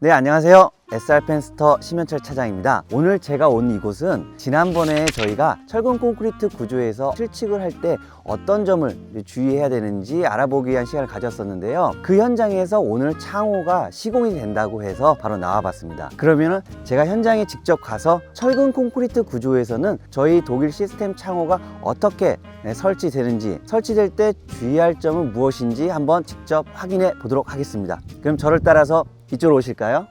네, 안녕하세요. SR 펜스터 심현철 차장입니다. 오늘 제가 온 이곳은 지난번에 저희가 철근 콘크리트 구조에서 실측을 할 때 어떤 점을 주의해야 되는지 알아보기 위한 시간을 가졌었는데요. 그 현장에서 오늘 창호가 시공이 된다고 해서 바로 나와봤습니다. 그러면은 제가 현장에 직접 가서 철근 콘크리트 구조에서는 저희 독일 시스템 창호가 어떻게 네, 설치되는지 설치될 때 주의할 점은 무엇인지 한번 직접 확인해 보도록 하겠습니다. 그럼 저를 따라서 이쪽으로 오실까요?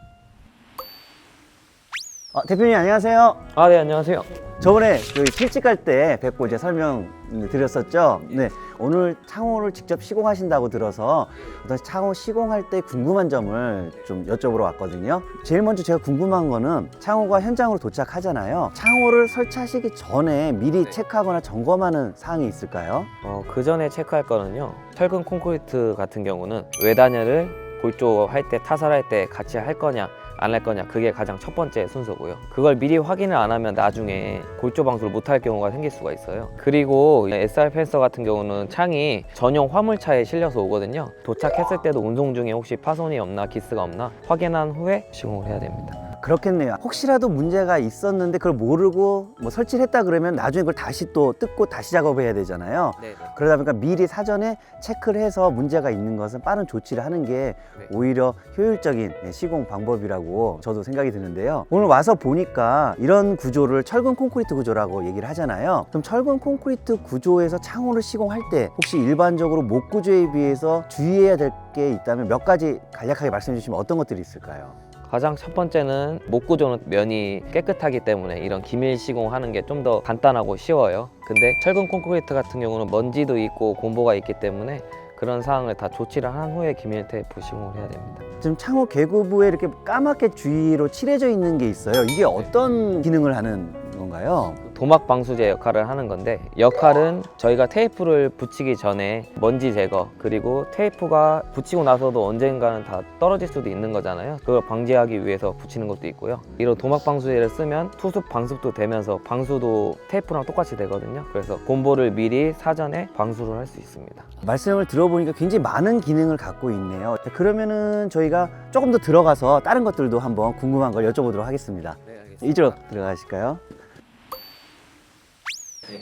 어, 대표님 안녕하세요. 아, 네, 안녕하세요. 저번에 그 실직 갈 때 뵙고 이제 설명 드렸었죠. 네. 오늘 창호를 직접 시공하신다고 들어서 어떤 창호 시공할 때 궁금한 점을 좀 여쭤보러 왔거든요. 제일 먼저 제가 궁금한 거는 창호가 현장으로 도착하잖아요. 창호를 설치하시기 전에 미리 네. 체크하거나 점검하는 사항이 있을까요? 어, 그 전에 체크할 거는요. 철근 콘크리트 같은 경우는 외단열을 골조 할 때, 타설할 때 같이 할 거냐, 안 할 거냐. 그게 가장 첫 번째 순서고요. 그걸 미리 확인을 안 하면 나중에 골조 방수를 못 할 경우가 생길 수가 있어요. 그리고 SR 펜서 같은 경우는 창이 전용 화물차에 실려서 오거든요. 도착했을 때도 운송 중에 혹시 파손이 없나, 기스가 없나 확인한 후에 시공을 해야 됩니다. 그렇겠네요. 혹시라도 문제가 있었는데 그걸 모르고 뭐 설치를 했다 그러면 나중에 그걸 다시 또 뜯고 다시 작업해야 되잖아요. 네. 그러다 보니까 미리 사전에 체크를 해서 문제가 있는 것은 빠른 조치를 하는 게 네. 오히려 효율적인 예, 시공 방법이라고 저도 생각이 드는데요. 오늘 와서 보니까 이런 구조를 철근 콘크리트 구조라고 얘기를 하잖아요. 그럼 철근 콘크리트 구조에서 창호를 시공할 때 혹시 일반적으로 목 구조에 비해서 주의해야 될 게 있다면 몇 가지 간략하게 말씀해 주시면 어떤 것들이 있을까요? 가장 첫 번째는 목 구조는 면이 깨끗하기 때문에 이런 기밀 시공하는 게 좀 더 간단하고 쉬워요. 근데 철근 콘크리트 같은 경우는 먼지도 있고 공보가 있기 때문에 그런 사항을 다 조치를 한 후에 기밀 테이프 시공을 해야 됩니다. 지금 창호 개구부에 이렇게 까맣게 주위로 칠해져 있는 게 있어요. 이게 어떤 기능을 하는 건가요? 도막 방수제 역할을 하는 건데 역할은 저희가 테이프를 붙이기 전에 먼지 제거 그리고 테이프가 붙이고 나서도 언젠가는 다 떨어질 수도 있는 거잖아요 그걸 방지하기 위해서 붙이는 것도 있고요 이런 도막 방수제를 쓰면 투습 방습도 되면서 방수도 테이프랑 똑같이 되거든요 그래서 곰보를 미리 사전에 방수를 할 수 있습니다 말씀을 들어보니까 굉장히 많은 기능을 갖고 있네요. 자, 그러면은 저희가 조금 더 들어가서 다른 것들도 한번 궁금한 걸 여쭤보도록 하겠습니다. 이쪽으로 들어가실까요?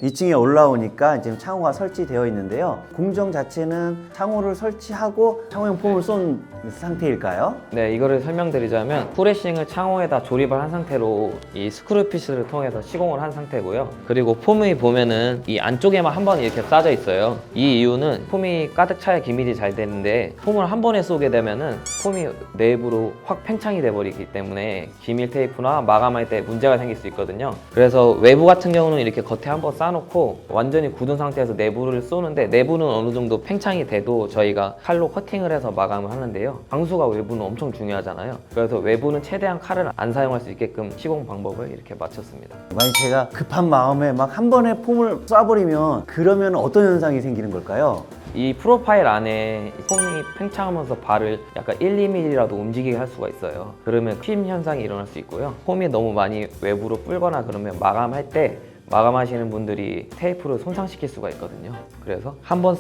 2층에 올라오니까 지금 창호가 설치되어 있는데요. 공정 자체는 창호를 설치하고 창호용 폼을 쏜 상태일까요? 네, 이거를 설명드리자면 프레싱을 창호에다 조립을 한 상태로 이 스크루피스를 통해서 시공을 한 상태고요. 그리고 폼이 보면은 이 안쪽에만 한 번 이렇게 싸져 있어요. 이 이유는 폼이 가득 차야 기밀이 잘 되는데 폼을 한 번에 쏘게 되면은 폼이 내부로 확 팽창이 돼 버리기 때문에 기밀 테이프나 마감할 때 문제가 생길 수 있거든요. 그래서 외부 같은 경우는 이렇게 겉에 한번 싸놓고 완전히 굳은 상태에서 내부를 쏘는데 내부는 어느 정도 팽창이 돼도 저희가 칼로 커팅을 해서 마감을 하는데요. 방수가 외부는 엄청 중요하잖아요. 그래서 외부는 최대한 칼을 안 사용할 수 있게끔 시공 방법을 이렇게 맞췄습니다. 만약 제가 급한 마음에 막 한 번에 폼을 쏴버리면 그러면 어떤 현상이 생기는 걸까요? 이 프로파일 안에 폼이 팽창하면서 발을 약간 1, 2mm라도 움직이게 할 수가 있어요. 그러면 휨 현상이 일어날 수 있고요. 폼이 너무 많이 외부로 불거나 그러면 마감할 때 마감하시는 분들이 테이프를 손상시킬 수가 있거든요. 그래서 한번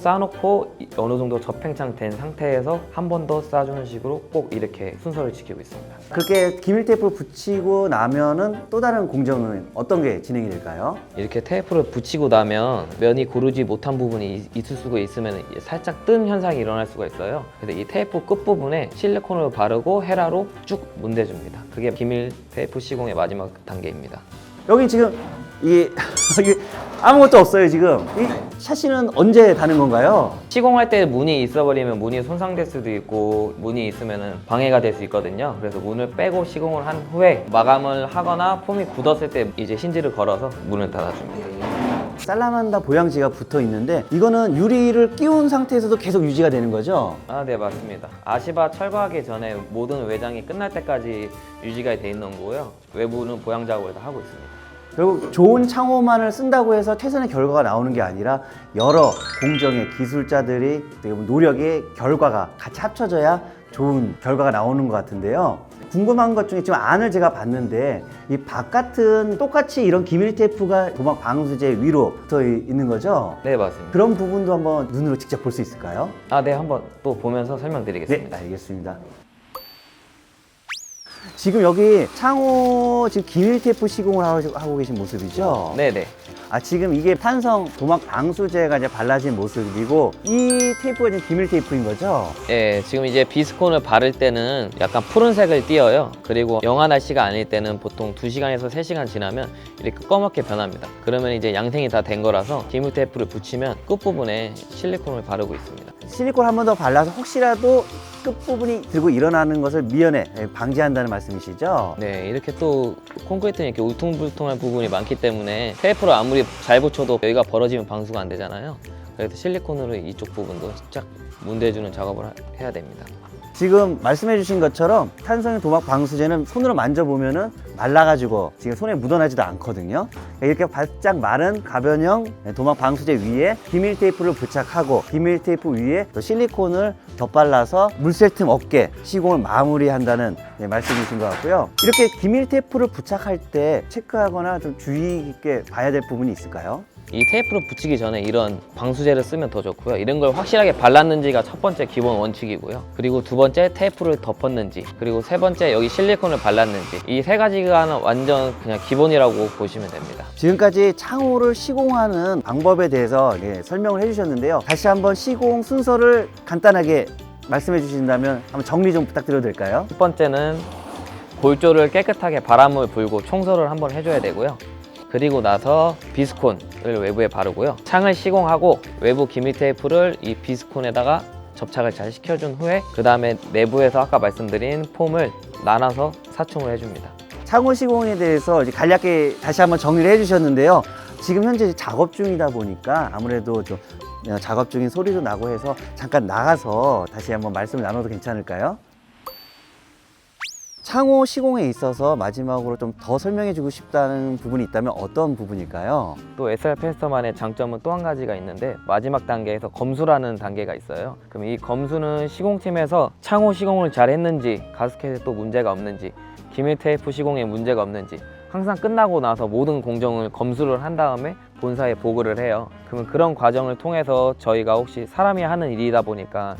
이- 어느 정도 저팽창 된 상태에서 한 번더 쌓아주는 식으로 꼭 이렇게 순서를 지키고 있습니다. 그렇게 기밀 테이프를 붙이고 나면은 또 다른 공정은 어떤 게 진행이 될까요? 이렇게 테이프를 붙이고 나면 면이 고르지 못한 부분이 있- 있을 수가 있으면 살짝 뜬 현상이 일어날 수가 있어요. 그래서 이 테이프 끝부분에 실리콘을 바르고 헤라로 쭉 문대줍니다. 그게 기밀 테이프 시공의 마지막 단계입니다. 여기 지금 이게 이게 아무것도 없어요 지금. 이 샤시는 언제 다는 건가요? 시공할 때 문이 있어버리면 문이 손상될 수도 있고 문이 있으면 방해가 될 수 있거든요. 그래서 문을 빼고 시공을 한 후에 마감을 하거나 폼이 굳었을 때 이제 힌지를 걸어서 문을 닫아줍니다. 살라만다 보양지가 붙어 있는데 이거는 유리를 끼운 상태에서도 계속 유지가 되는 거죠? 아, 네, 맞습니다. 아시바 철거하기 전에 모든 외장이 끝날 때까지 유지가 돼 있는 거고요. 외부는 보양 작업을 다 하고 있습니다. 결국 좋은 창호만을 쓴다고 해서 최선의 결과가 나오는 게 아니라 여러 공정의 기술자들이 노력의 결과가 같이 합쳐져야 좋은 결과가 나오는 것 같은데요. 궁금한 것 중에 지금 안을 제가 봤는데 이 바깥은 똑같이 이런 기밀 테이프가 도막 방수제 위로 붙어 있는 거죠? 네, 맞습니다. 그런 부분도 한번 눈으로 직접 볼 수 있을까요? 아, 네, 한번 또 보면서 네, 설명드리겠습니다. 알겠습니다. 지금 여기 창호 지금 기밀 테이프 시공을 하고- 하고 계신 모습이죠? 네네. 아 지금 이게 탄성 도막 방수제가 이제 발라진 모습이고 이 테이프가 지금 기밀 테이프인 거죠? 예, 지금 이제 비스콘을 바를 때는 약간 푸른색을 띄어요. 그리고 영하 날씨가 아닐 때는 보통 2시간에서 3시간 지나면 이렇게 검게 변합니다. 그러면 이제 양생이 다 된 거라서 기물 테이프를 붙이면 끝부분에 실리콘을 바르고 있습니다. 실리콘 한 번 더 발라서 혹시라도 끝부분이 들고 일어나는 것을 미연에 방지한다는 말씀 이시죠? 네, 이렇게 또 콘크리트는 이렇게 울퉁불퉁한 부분이 많기 때문에 테이프를 아무리 잘 붙여도 여기가 벌어지면 방수가 안 되잖아요. 그래서 실리콘으로 이쪽 부분도 쫙 문대주는 작업을 하- 해야 됩니다. 지금 말씀해 주신 것처럼 탄성 도막 방수제는 손으로 만져보면은 말라가지고 지금 손에 묻어나지도 않거든요. 이렇게 바짝 마른 가변형 도막 방수제 위에 기밀 테이프를 부착하고 기밀 테이프 위에 또 실리콘을 덧발라서 물샐 틈 없게 시공을 마무리한다는 네, 말씀이신 것 같고요. 이렇게 기밀 테이프를 부착할 때 체크하거나 좀 주의 깊게 봐야 될 부분이 있을까요? 이 테이프를 붙이기 전에 이런 방수제를 쓰면 더 좋고요. 이런 걸 확실하게 발랐는지가 첫 번째 기본 원칙이고요. 그리고 두 번째 테이프를 덮었는지, 그리고 세 번째 여기 실리콘을 발랐는지 이 세 가지가 완전 그냥 기본이라고 보시면 됩니다. 지금까지 창호를 시공하는 방법에 대해서 예, 설명을 해주셨는데요. 다시 한번 시공 순서를 간단하게 말씀해 주신다면 한번 정리 좀 부탁드려도 될까요? 첫 번째는 골조를 깨끗하게 바람을 불고 청소를 한번 해줘야 되고요. 그리고 나서 비스콘 을 외부에 바르고요. 창을 시공하고 외부 기밀 테이프를 이 비스콘에다가 접착을 잘 시켜준 후에 그 다음에 내부에서 아까 말씀드린 폼을 나눠서 사충을 해줍니다. 창호 시공에 대해서 이제 간략하게 다시 한번 정리를 해주셨는데요. 지금 현재 작업 중이다 보니까 아무래도 좀 어, 작업 중인 소리도 나고 해서 잠깐 나가서 다시 한번 말씀을 나눠도 괜찮을까요? 창호 시공에 있어서 마지막으로 좀 더 설명해 주고 싶다는 부분이 있다면 어떤 부분일까요? 또 SR 페스터만의 장점은 또 한 가지가 있는데 마지막 단계에서 검수라는 단계가 있어요. 그럼 이 검수는 시공팀에서 창호 시공을 잘 했는지 가스켓에 또 문제가 없는지 기밀 테이프 시공에 문제가 없는지 항상 끝나고 나서 모든 공정을 검수를 한 다음에 본사에 보고를 해요. 그러면 그런 과정을 통해서 저희가 혹시 사람이 하는 일이다 보니까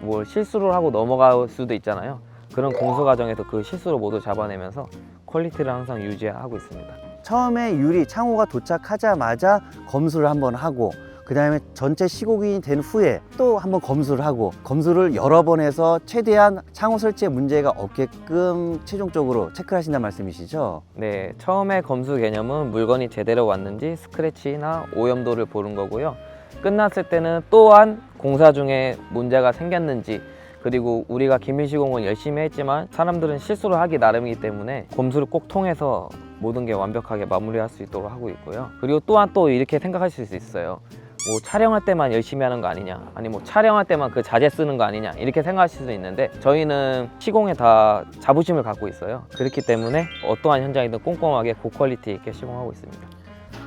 뭘 실수를 하고 넘어갈 수도 있잖아요. 그런 공수 과정에서 그 실수를 모두 잡아내면서 퀄리티를 항상 유지하고 있습니다. 처음에 유리 창호가 도착하자마자 검수를 한번 하고 그 다음에 전체 시공이 된 후에 또 한번 검수를 하고 검수를 여러 번 해서 최대한 창호 설치에 문제가 없게끔 최종적으로 체크를 하신다는 말씀이시죠? 네, 처음에 검수 개념은 물건이 제대로 왔는지 스크래치나 오염도를 보는 거고요. 끝났을 때는 또한 공사 중에 문제가 생겼는지 그리고 우리가 기밀 시공은 열심히 했지만 사람들은 실수를 하기 나름이기 때문에 검수를 꼭 통해서 모든 게 완벽하게 마무리할 수 있도록 하고 있고요. 그리고 또한 또 이렇게 생각하실 수 있어요. 뭐 촬영할 때만 열심히 하는 거 아니냐 아니 뭐 촬영할 때만 그 자재 쓰는 거 아니냐 이렇게 생각하실 수도 있는데 저희는 시공에 다 자부심을 갖고 있어요 그렇기 때문에 어떠한 현장이든 꼼꼼하게 고퀄리티 있게 시공하고 있습니다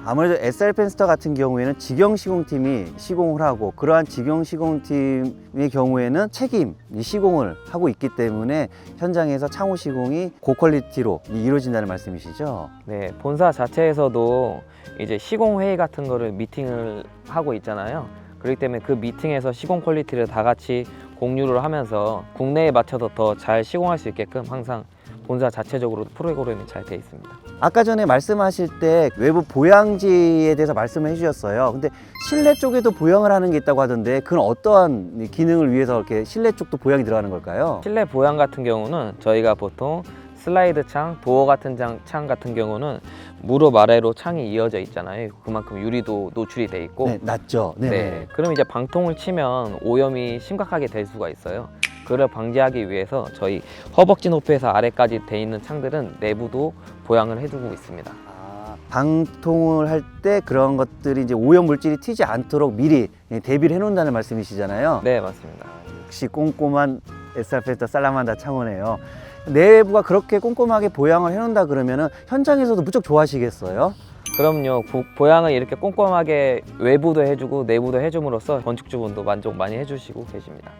아무래도 SR 펜스터 같은 경우에는 직영 시공팀이 시공을 하고 그러한 직영 시공팀의 경우에는 책임 이 시공을 하고 있기 때문에 현장에서 창호 시공이 고퀄리티로 이루어진다는 말씀이시죠? 네 본사 자체에서도 이제 시공 회의 같은 거를 미팅을 하고 있잖아요 그렇기 때문에 그 미팅에서 시공 퀄리티를 다 같이 공유를 하면서 국내에 맞춰서 더 잘 시공할 수 있게끔 항상 본사 자체적으로 프로그램이 잘 돼 있습니다 아까 전에 말씀하실 때 외부 보양지에 대해서 말씀을 해주셨어요. 근데 실내 쪽에도 보양을 하는 게 있다고 하던데 그건 어떠한 기능을 위해서 이렇게 실내 쪽도 보양이 들어가는 걸까요? 실내 보양 같은 경우는 저희가 보통 슬라이드 창, 도어 같은 장, 창 같은 경우는 무릎 아래로 창이 이어져 있잖아요. 그만큼 유리도 노출이 돼 있고. 네, 낮죠. 네. 네. 그럼 이제 방통을 치면 오염이 심각하게 될 수가 있어요. 그를 방지하기 위해서 저희 허벅지 높이에서 아래까지 돼 있는 창들은 내부도 보양을 해두고 있습니다. 아, 방통을 할 때 그런 것들이 이제 오염 물질이 튀지 않도록 미리 대비를 해놓는다는 말씀이시잖아요. 네, 맞습니다. 역시 꼼꼼한 페스터 살라만다 창호네요. 내부가 그렇게 꼼꼼하게 보양을 해놓는다 그러면은 현장에서도 무척 좋아하시겠어요? 그럼요. 보, 보양을 이렇게 꼼꼼하게 외부도 해주고 내부도 해줌으로써 건축주분도 만족 많이 해주시고 계십니다.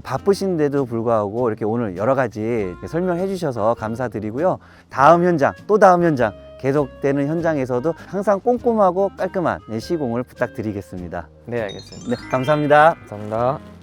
바쁘신데도 불구하고 이렇게 오늘 여러 가지 설명해 주셔서 감사드리고요. 다음 현장, 또 다음 현장, 계속되는 현장에서도 항상 꼼꼼하고 깔끔한 시공을 부탁드리겠습니다. 네, 알겠습니다. 네, 감사합니다. 감사합니다.